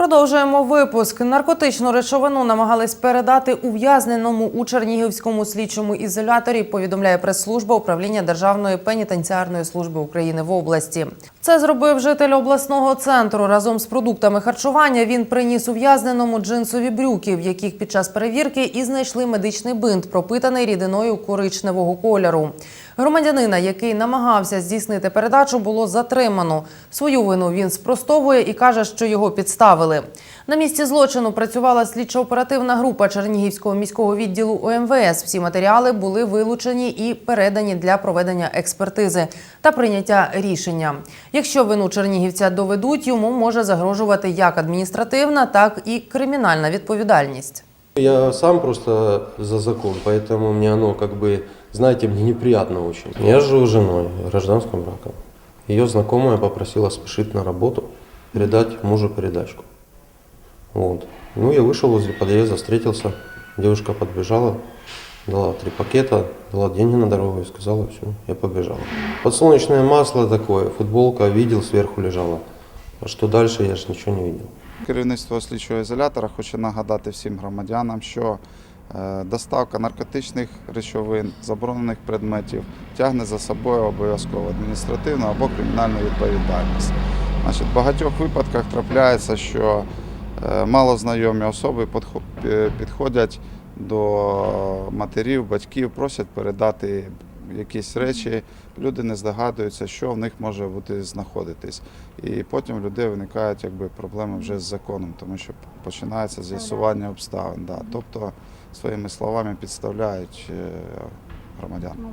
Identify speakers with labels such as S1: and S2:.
S1: Продовжуємо випуск. Наркотичну речовину намагались передати ув'язненому у Чернігівському слідчому ізоляторі. Повідомляє прес-служба управління Державної пенітенціарної служби України в області. Це зробив житель обласного центру. Разом з продуктами харчування він приніс ув'язненому джинсові брюки, в яких під час перевірки і знайшли медичний бинт, пропитаний рідиною коричневого кольору. Громадянина, який намагався здійснити передачу, було затримано. Свою вину він спростовує і каже, що його підставили. На місці злочину працювала слідчо-оперативна група Чернігівського міського відділу ОМВС. Всі матеріали були вилучені і передані для проведення експертизи та прийняття рішення. Якщо вину чернігівця доведуть, йому може загрожувати як адміністративна, так і кримінальна відповідальність.
S2: Я сам просто за закон, поэтому мне оно как бы, знаете, мне неприятно очень. Я живу с женой гражданским браком. Ее знакомая попросила спешить на работу, передать мужу передачку. Вот. Ну, я вышел возле подъезда, встретился, девушка подбежала, дала три пакета, дала деньги на дорогу и сказала, все, я побежал. Подсолнечное масло такое, футболка, видел, сверху лежала. А что дальше, я же ничего не видел.
S3: Керівництво слідчого ізолятора хоче нагадати всім громадянам, що е, доставка наркотичних речовин, заборонених предметів тягне за собою обов'язково адміністративну або кримінальну відповідальність. Значить, в багатьох випадках трапляється, що е, малознайомі особи підходять до матерів, батьків, просять передати якісь речі. Люди не здогадуються, що в них може бути знаходитись. І потім в людей виникають якби, проблеми вже з законом, тому що починається з'ясування обставин. Да. Тобто своїми словами підставляють е, громадян.